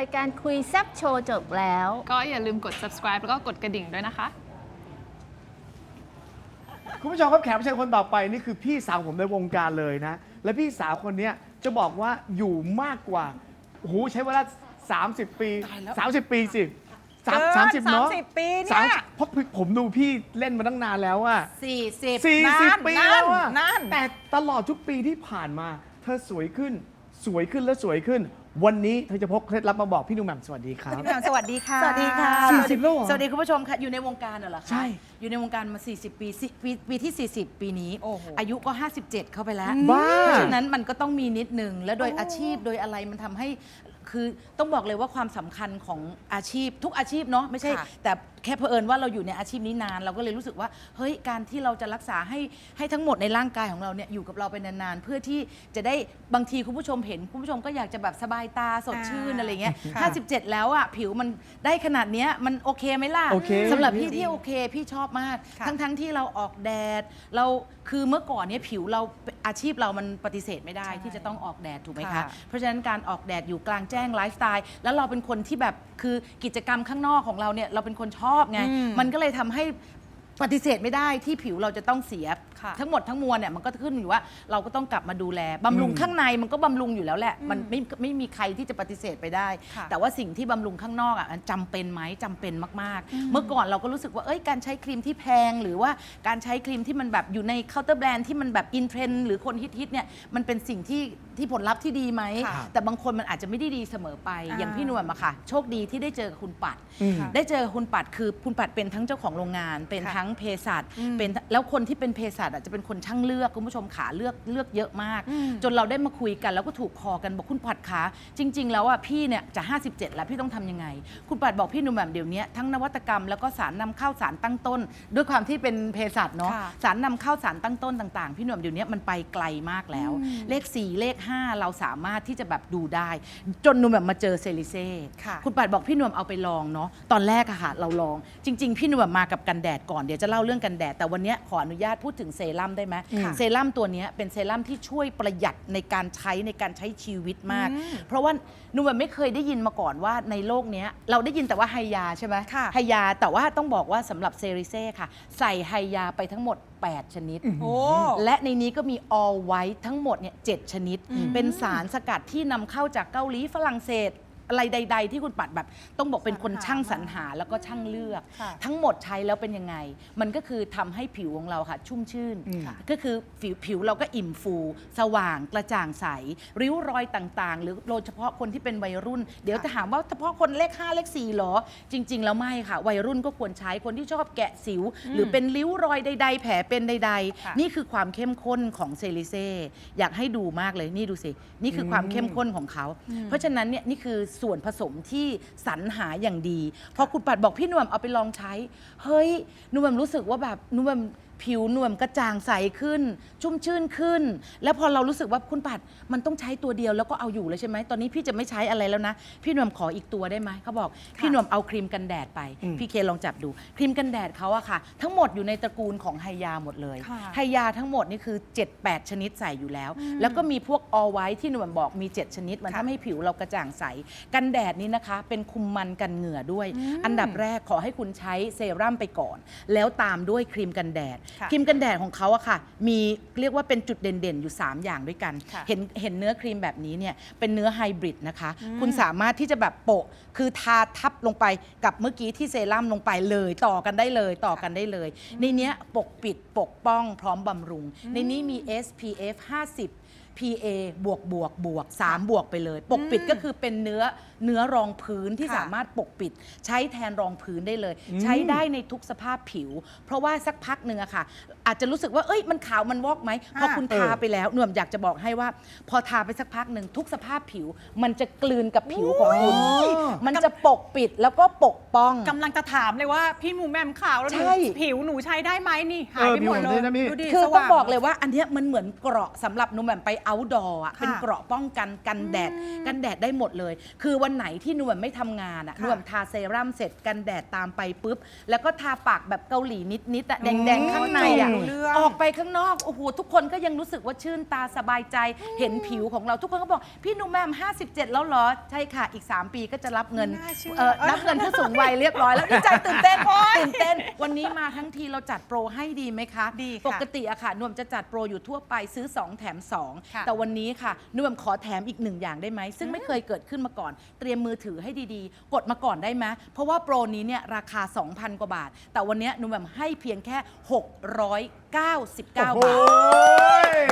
รายการคุยแซบโชว์จบแล้ว ก็อย่าลืมกด subscribe แล้วก็กดกระดิ่งด้วยนะคะ คุณผู้ชมครับแขกรับเชิญคนต่อไปนี่คือพี่สาวผมในวงการเลยนะ และพี่สาวคนเนี้ยจะบอกว่าอยู่มากกว่าโอ้โหใช้เวลา 30 ปี 30 ปีสิสามเกินสามสิบเนาะ30ปีเนี่ย สามเพราะผมดูพี่เล่นมาตั้งนานแล้วอะ สี่สิบสี่สิบปีแล้วอะนั่น แต่ตลอดทุกปีที่ผ่านมา เธอสวยขึ้น สวยขึ้นและสวยขึ้น วันนี้เธอจะพกเคล็ดลับมาบอกพี่หนุ่มแหม่มสวัสดีครับ พี่แหม่มสวัสดีค่ะสวัสดีค่ะสี่สิบแล้วเหรอสวัสดีคุณผู้ชมค่ะ อยู่ในวงการเหรอคะใช่ อยู่ในวงการมา 40 ปีสิปีปีที่ 40 ปีนี้โอ้โหอายุก็ 57 เข้าไปแล้ว บ้า เพราะฉะนั้นมันก็ต้องมีนิดนึงแล้วโดยอาชีพโดยอะไรมันทำให้ คือต้องบอกเลยว่าความสำคัญของอาชีพทุกอาชีพเนาะไม่ใช่ ค่ะแต่แค่เผอิญว่าเราอยู่ในอาชีพนี้นาน เราก็เลยรู้สึกว่าเฮ้ยการที่เราจะรักษาให้ให้ทั้งหมดในร่างกายของเราเนี่ยอยู่กับเราไปนานๆเพื่อที่จะได้บางทีคุณผู้ชมเห็น คุณผู้ชมก็อยากจะแบบสบายตาสดชื่นอะไรเงี้ยค่ะ57แล้วอะผิวมันได้ขนาดเนี้ยมันโอเคไหมล่ะโอเค สำหรับพี่ที่โอเคพี่ชอบมาก ค่ะ ทั้งทั้งๆที่เราออกแดด เราคือเมื่อก่อนเนี่ยผิวเราอาชีพเรามันปฏิเสธไม่ได้ใช่ที่จะต้องออกแดดถูกไหมคะ ค่ะ เพราะฉะนั้นการออกแดดอยู่กลางแจ้งไลฟ์สไตล์แล้วเราเป็นคนที่แบบคือกิจกรรมข้างนอกของเราเนี่ยเราเป็นคนชอบไงอืมมันก็เลยทำให้ ปฏิเสธไม่ได้ที่ผิวเราจะต้องเสีย ค่ะทั้งหมดทั้งมวลเนี่ยมันก็ขึ้นอยู่ว่าเราก็ต้องกลับมาดูแลบำรุงข้างในมันก็บำรุงอยู่แล้วแหละ มันไม่ไม่มีใครที่จะปฏิเสธไปได้ ค่ะ แต่ว่าสิ่งที่บำรุงข้างนอกอะมันจำเป็นไหมจำเป็นมากๆ เมื่อก่อนเราก็รู้สึกว่าเอ้ยการใช้ครีมที่แพง หรือว่าการใช้ครีมที่มันแบบอยู่ในเคาน์เตอร์แบรนด์ที่มันแบบอินเทรนด์หรือคนฮิตๆเนี่ยมันเป็นสิ่งที่ที่ผลลัพธ์ที่ดีไหม ค่ะ แต่บางคนมันอาจจะไม่ได้ดีเสมอไปอ่า อย่างพี่นวลอะค่ะ โชคดีที่ได้เจอกับคุณปัดอืมได้เจอกับคุณปัดคือคุณปัดเป็นทั้งเจ้าของโรงงาน เป็นค่ะทั้งเภสัชอืมเป็นแล้วคนที่เป็นเภสัชอะจะเป็นคนช่างเลือกคุณผู้ชมขาเลือกเลือกเยอะมากอืมจนเราได้มาคุยกันแล้วก็ถูกคอกันบอกคุณปัดขาจริง ๆ แล้วอะพี่เนี่ยจะ 57 แล้วพี่ต้องทำยังไง คุณปัดบอกพี่หนุ่มแบบเดี๋ยวนี้ทั้งนวัตกรรมแล้วก็สารนำเข้าสารตั้งต้น ด้วยความที่เป็นเภสัชเนาะค่ะสารนำเข้าสารตั้งต้นต่างๆ พี่หนุ่มเดี๋ยวนี้มันไปไกลมากแล้ว เลข 4 เลข 5 เราสามารถที่จะแบบดูได้ จนหนุ่มแบบมาเจอเซริเซ่ค่ะคุณปัดบอกพี่หนุ่มเอาไปลองเนาะตอนแรกอะค่ะเราลอง จริง ๆ พี่หนุ่มมากับกันแดดก่อนเดี๋ยวจะเล่าเรื่องกันแดด แต่วันเนี้ยขออนุญาตพูดถึงเซรั่มได้ไหมค่ะเซรั่มตัวเนี้ยเป็นเซรั่มที่ช่วยประหยัดในการใช้ในการใช้ชีวิตมากอืมเพราะว่าหนุ่มไม่เคยได้ยินมาก่อนว่าในโลกเนี้ยเราได้ยินแต่ว่าไฮยาใช่ไหมค่ะไฮยาแต่ว่าต้องบอกว่าสำหรับเซริเซ่ค่ะ ใส่ไฮยาไปทั้งหมด 8 ชนิดโอ้และในนี้ก็มี all white ทั้งหมดเนี่ยเจ็ดชนิด เป็นสารสกัดที่นำเข้าจากเกาหลีฝรั่งเศส อะไรใด ๆ ที่คุณปัดแบบ ต้องบอกเป็นคนสรรหาช่างสรรหาแล้วก็ช่างเลือก ค่ะทั้งหมดใช้แล้วเป็นยังไง มันก็คือทำให้ผิวของเราค่ะ ชุ่มชื่น อืม ก็คือผิวผิวเราก็อิ่มฟู สว่างกระจ่างใส ริ้วรอยต่างๆ หรือโดยเฉพาะคนที่เป็นวัยรุ่น เดี๋ยวจะถามว่าเฉพาะคนเลข 5 เลข4หรอ จริง ๆ แล้วไม่ค่ะ วัยรุ่นก็ควรใช้คนที่ชอบแกะสิว หรือเป็นริ้วรอยใด ๆ แผลเป็นใด ค่ะๆ นี่คือความเข้มข้นของเซริเซ่อยากให้ดูมากเลยนี่ดูสิ นี่คือความเข้มข้นของเขา เพราะฉะนั้นเนี่ยนี่คือส่วนผสมที่สรรหาอย่างดี พอคุณปัดบอกพี่หนุ่มเอาไปลองใช้ เฮ้ยหนุ่มรู้สึกว่าแบบหนุ่ม ผิวหนุ่มกระจ่างใสขึ้น ชุ่มชื่นขึ้น แล้วพอเรารู้สึกว่าคุณปัดมันต้องใช้ตัวเดียวแล้วก็เอาอยู่เลยใช่ไหมตอนนี้พี่จะไม่ใช้อะไรแล้วนะ พี่หนุ่มขออีกตัวได้ไหมเขาบอก พี่หนุ่มเอาครีมกันแดดไปอืมพี่เคลองจับดู ครีมกันแดดเขาอะค่ะ ทั้งหมดอยู่ในตระกูลของไฮยาหมดเลยค่ะไฮยาทั้งหมดนี่คือ 7-8 ชนิดใส่อยู่แล้ว แล้วก็มีพวกออไว้ที่หนุ่มบอกมี 7 ชนิด มันค่ะทำให้ผิวเรากระจ่างใสกันแดดนี้นะคะ เป็นคุมมันกันเหงื่อด้วย อันดับแรกขอให้คุณใช้เซรั่มไปก่อน แล้วตามด้วยครีมกันแดดค่ะครีมกันแดดของเขาอะค่ะ มีเรียกว่าเป็นจุดเด่นๆ อยู่ 3 อย่างด้วยกัน ค่ะเห็นเห็นเนื้อครีมแบบนี้เนี่ยเป็นเนื้อไฮบริดนะคะคุณสามารถที่จะแบบโปะ คือทาทับลงไปกับเมื่อกี้ที่เซรั่มลงไปเลยต่อกันได้เลยต่อกันได้เลย ในเนี้ยปกปิดปกป้องพร้อมบำรุง ในนี้มี SPF 50 PA บวกบวกบวก3บวกไปเลย ปกปิดก็คือเป็นเนื้อเนื้อรองพื้นที่ค่ะสามารถปกปิด ใช้แทนรองพื้นได้เลยใช้ได้ในทุกสภาพผิว เพราะว่าสักพักหนึ่งอะค่ะ อาจจะรู้สึกว่าเอ้ยมันขาวมันวอกไหมพออ่าคุณเออทาไปแล้วหน่วมอยากจะบอกให้ว่า พอทาไปสักพักหนึ่งทุกสภาพผิว มันจะกลืนกับผิวของคุณมันจะปกปิดแล้วก็ปกป้อง กำลังจะถามเลยว่าพี่หมูแหม่มขาวแล้วหนูใช่ ผิวหนูใช้ได้ไหมนี่หายไปหมดเออผิวเลผมด้วยยนะพี่ ดูดิคือสต้องว่างบอกเลยว่าอันเนี้ยมันเหมือนเกราะสำหรับหนุ่มแหม่มไป outdoor อะค่ะเป็นเกราะป้องกันกันแดด กันแดดได้หมดเลย คือวันไหนที่นวลไม่ทำงานอะค่ะนวลทาเซรั่มเสร็จกันแดดตามไปปุ๊บ แล้วก็ทาปากแบบเกาหลีนิดๆอะแดงๆข้างในอะ รู้เรื่อง ออกไปข้างนอกโอ้โหทุกคนก็ยังรู้สึกว่าชื่นตาสบายใจ เห็นผิวของเราทุกคนก็บอก พี่หนุ่มแหม่ม57 แล้วเหรอ ใช่ค่ะ อีก 3 ปีก็จะรับเงินน่าเชื่อ เออรับเงินผู้สูงวัยเรียบร้อยแล้วดีใจตื่นเต้นตื่นเต้น วันนี้มาทั้งทีเราจัดโปรให้ดีไหมคะ ดีค่ะปกติอะค่ะนวมจะจัดโปรอยู่ทั่วไปซื้อ 2 แถมค่ะ2แต่วันนี้ค่ะนวมขอแถมอีกหนึ่งอย่างได้ไหม ซึ่งไม่เคยเกิดขึ้นมาก่อน เตรียมมือถือให้ดีๆ กดมาก่อนได้ไหมเพราะว่าโปรนี้เนี่ยราคา 2,000 กว่าบาท แต่วันนี้นวมให้เพียงแค่ 699 บาโอ้ทโห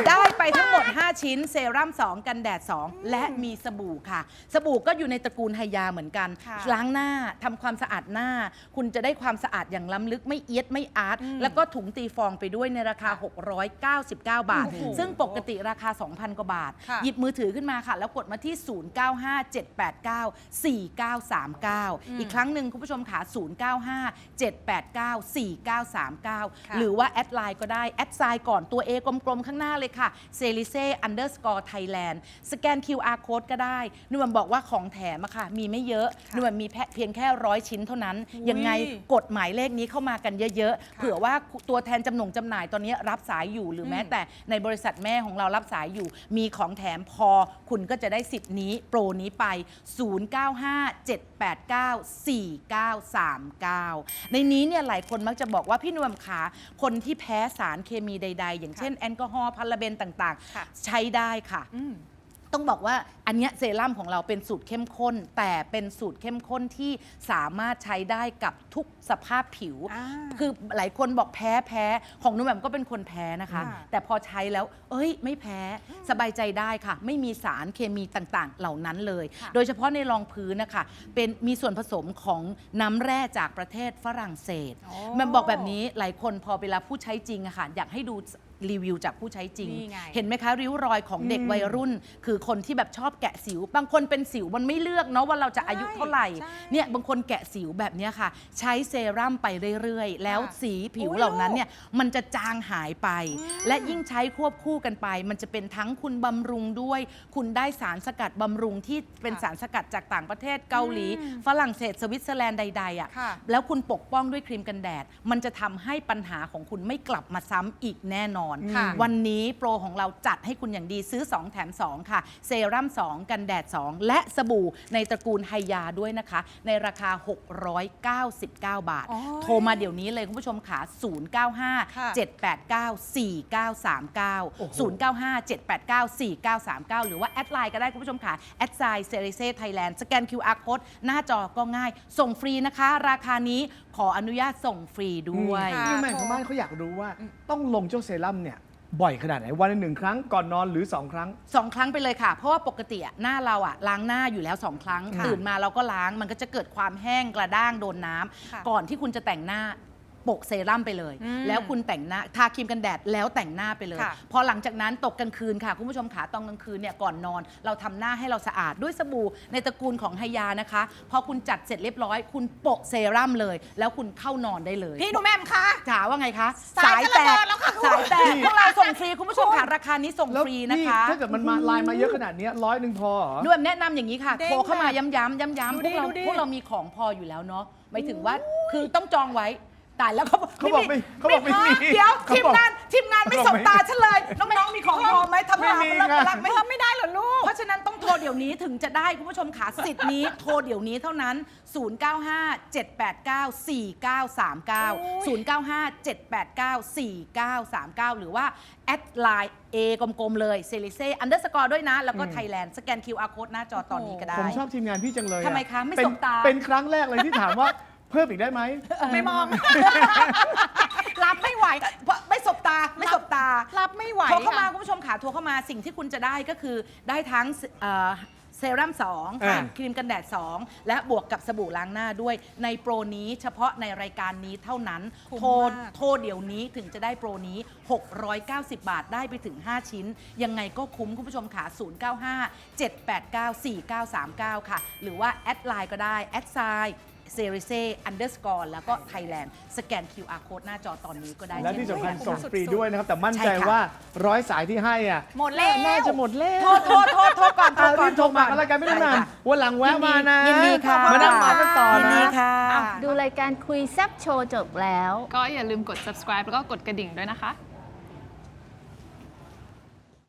ได้ ไปทั้งหมด 5 ชิ้น เซรั่ม2 กันแดด 2 และมีสบู่ค่ะ สบู่ก็อยู่ในตระกูลไฮยาเหมือนกัน ค่ะล้างหน้าทำความสะอาดหน้า คุณจะได้ความสะอาดอย่างล้ำลึกไม่เอียดไม่อาร์ตแล้วก็ถุงตีฟองไปด้วยในราคา 699 บาท โอ้โหซึ่งปกติราคา 2,000 กว่าบาท ค่ะ หยิบมือถือขึ้นมาค่ะ แล้วกดมาที่ 0957894939 อีกครั้งหนึ่งคุณผู้ชมค่ะ0957894939 หรือว่าแอดไลน์ก็ได้แอดไซน์ก่อนตัว A กลมๆข้างหน้าเลยค่ะ c e l i c e underscore Thailand สแกน QR code ก็ได้นวลบอกว่าของแถมอะค่ะ มีไม่เยอะนวลมีแค่เพียงแค่ร้อยชิ้นเท่านั้นอุ๊ยยังไงกดหมายเลขนี้เข้ามากันเยอะๆ เผื่อว่าตัวแทนจำหน่งจำหน่ายตอนนี้รับสายอยู่หรือแม้แต่ในบริษัทแม่ของเรารับสายอยู่ มีของแถมพอคุณก็จะได้สิทธิ์นี้โปรนี้ไป 0957894939 ในนี้เนี่ยหลายคนมักจะบอกว่าพี่นวมขาคนที่แพ้สารเคมีใด ๆ อย่างเช่นแอลกอฮอล์พาราเบนต่างค่ะ ๆ ใช้ได้ค่ะ อืม ต้องบอกว่าอันเนี้ยเซรั่มของเราเป็นสูตรเข้มข้น แต่เป็นสูตรเข้มข้นที่สามารถใช้ได้กับทุกสภาพผิว อ่าคือหลายคนบอกแพ้แพ้ของนุ่มแหม่มก็เป็นคนแพ้นะคะ ค่ะ แต่พอใช้แล้ว เอ้ย ไม่แพ้สบายใจได้ค่ะ ไม่มีสารเคมีต่างๆ เหล่านั้นเลยโดยเฉพาะในรองพื้นนะคะ เป็นมีส่วนผสมของน้ำแร่จากประเทศฝรั่งเศส โอ้ มันบอกแบบนี้หลายคนพอเวลาผู้ใช้จริงอะค่ะอยากให้ดู รีวิวจากผู้ใช้จริง นี่ไง เห็นไหมคะ ริ้วรอยของเด็กวัยรุ่น คือคนที่แบบชอบแกะสิว บางคนเป็นสิวมันไม่เลือกเนาะว่าเราจะอายุเท่าไหร่ ใช่เนี่ยบางคนแกะสิวแบบเนี้ยค่ะ ใช้เซรั่มไปเรื่อยๆ แล้วค่ะสีผิวอุ๊ยเหล่านั้นเนี่ยมันจะจางหายไป และยิ่งใช้ควบคู่กันไป มันจะเป็นทั้งคุณบำรุงด้วย คุณได้สารสกัดบำรุงที่เป็นสารสกัดจากต่างประเทศเกาหลีฝรั่งเศสสวิตเซอร์แลนด์ใดๆอะค่ะ แล้วคุณปกป้องด้วยครีมกันแดด มันจะทำให้ปัญหาของคุณไม่กลับมาซ้ำอีกแน่นอนค่ะ วันนี้โปรของเราจัดให้คุณอย่างดีซื้อ 2 แถม 2 ค่ะ เซรั่ม 2 กันแดด 2 และสบู่ในตระกูลไฮยาด้วยนะคะ ในราคา 699 บาท โอ้ยโทรมาเดี๋ยวนี้เลยคุณผู้ชมค่ะค่ะ095 789 4939 095 789 4939 หรือว่าแอดไลน์ก็ได้คุณผู้ชมค่ะแอดไซน์เซริเซ่ไทยแลนด์สแกน QR code หน้าจอก็ง่าย ส่งฟรีนะคะ ราคานี้ขออนุญาตส่งฟรีด้วยค่ะ นี่แม่ของบ้านเขาอยากรู้ว่าต้องลงเจ้าเซรั่มเนี่ยบ่อยขนาดไหนวันละหนึ่งครั้งก่อนนอนหรือ2ครั้ง สองครั้งไปเลยค่ะ เพราะว่าปกติอะหน้าเราอะล้างหน้าอยู่แล้วสองครั้ง ค่ะตื่นมาเราก็ล้างมันก็จะเกิดความแห้งกระด้างโดนน้ำค่ะก่อนที่คุณจะแต่งหน้าโปะเซรั่มไปเลย อืมแล้วคุณแต่งหน้าทาครีมกันแดดแล้วแต่งหน้าไปเลย ค่ะ พอหลังจากนั้นตกกลางคืนค่ะ คุณผู้ชมขาตอนกลางคืนเนี่ยก่อนนอน เราทำหน้าให้เราสะอาดด้วยสบู่ในตระกูลของไฮยานะคะ พอคุณจัดเสร็จเรียบร้อย คุณโปะเซรั่มเลย แล้วคุณเข้านอนได้เลยพี่หนูแหม่มคะจ๋าว่าไงคะ สายจะระเบิดแล้วค่ะสาย แตกพวกเราส่งฟรีคุณผู้ชมค่ะราคานี้ส่งแล้วฟรีนี่นะคะ ถ้าเกิดมันมาไลน์มาเยอะขนาดเนี้ร้อยหนึ่งพอเหรอ ด้วยแนะนำอย่างนี้ค่ะเด้งโทรเข้ามาแบบย้ำๆย้ำๆดูพวกเราดิดูดิ พวกเรามีของพออยู่แล้วเนาะหมายถึงว่าคือต้องจองไว้ตายแล้วเขาเขาบอกไม่เขาบอกไม่มีเดี๋ยวเขาทีมบอกงานทีมงานไม่เขาสบอกบไม่ ตาฉันเลยน้องๆมีของพอไหมทำไม่งานมีเลิกค่ะรักไม่เพิ่มไม่ได้เห รอลูกเพราะฉะนั้นต้องโทรเดี๋ยวนี้ถึงจะได้คุณผู้ชมขาสิทธิ์นี้โทรเดี๋ยวนี้เท่านั้น 095 789 4939 095 789 4939 หรือว่า แอดไลน์ A กลมๆเลยเซลิเซ่อันเดอร์สกอร์ด้วยนะ แล้วก็ไทยแลนด์สแกน QR code หน้าจอตอนนี้ก็ได้ ผมชอบทีมงานพี่จังเลยอทำไมคะไม่เป็นสบตา เป็นครั้งแรกเลยที่ถามว่า เพิ่มอีกได้ไหม ไม่มอง รับไม่ไหวเพราะไม่สบ ตาไม่สบตารับไม่ไหวโทรเข้ามาค่ะ คุณผู้ชมขาโทรเข้ามาสิ่งที่คุณจะได้ก็คือได้ทั้งเอ่อเซรั่ม2อ่าครีมกันแดด 2 และบวกกับสบู่ล้างหน้าด้วย ในโปรนี้เฉพาะในรายการนี้เท่านั้น คุ้มโทรมาก โทรเดี๋ยวนี้ถึงจะได้โปรนี้ 690 บาทได้ไปถึง 5 ชิ้น ยังไงก็คุ้มคุณผู้ชมขา095 789 4939 ค่ะ หรือว่า แอดไลน์ก็ได้ แอดไซน์ เซริเซ่อันเดอร์สกอร์แล้วก็ไทยแลนด์สแกน QR code หน้าจอตอนนี้ก็ได้และที่เช่นสำคัญกันส่งฟรีด้วยนะครับ แต่มั่นใจใช่ค่ะว่าร้อยสายที่ให้อะหมดแล้วน่าจะหมดแล้วโทษโทษโทษโทษก่อนโทอะษก่อรีนบโทรมากันแล้วกันไม่ต้องนานใช่ค่ะวันหลังแวะมานะยินดีค่ะมานั่งมากันต่อยินนะดีค่ะดูรายการคุยแซบโชว์จบแล้ว ก็อย่าลืมกด subscribe แล้วก็กดกระดิ่งด้วยนะคะ